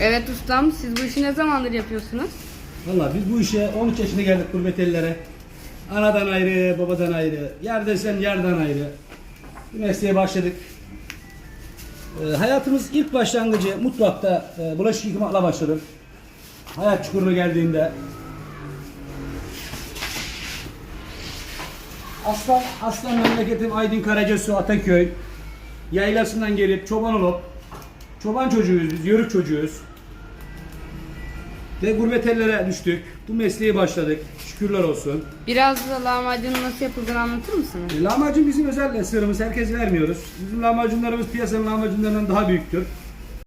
Evet ustam siz bu işi ne zamandır yapıyorsunuz? Valla biz bu işe 13 yaşında geldik gurbet ellere. Anadan ayrı, babadan ayrı, yer desen yerden ayrı. Bu mesleğe başladık. Ee, hayatımız ilk başlangıcı mutfakta e, bulaşık yıkamakla başladım. Hayat çukuruna geldiğinde. Aslan, aslan memleketim Aydın Karacasu Ataköy. Yaylasından gelip çoban olup, çoban çocuğuyuz biz, yörük çocuğuyuz. Ve gurbet ellere düştük. Bu mesleğe başladık. Şükürler olsun. Biraz da lahmacunun nasıl yapıldığını anlatır mısınız? E, Lahmacun bizim özel sırrımız. Herkes vermiyoruz. Bizim lahmacunlarımız piyasanın lahmacunlarından daha büyüktür.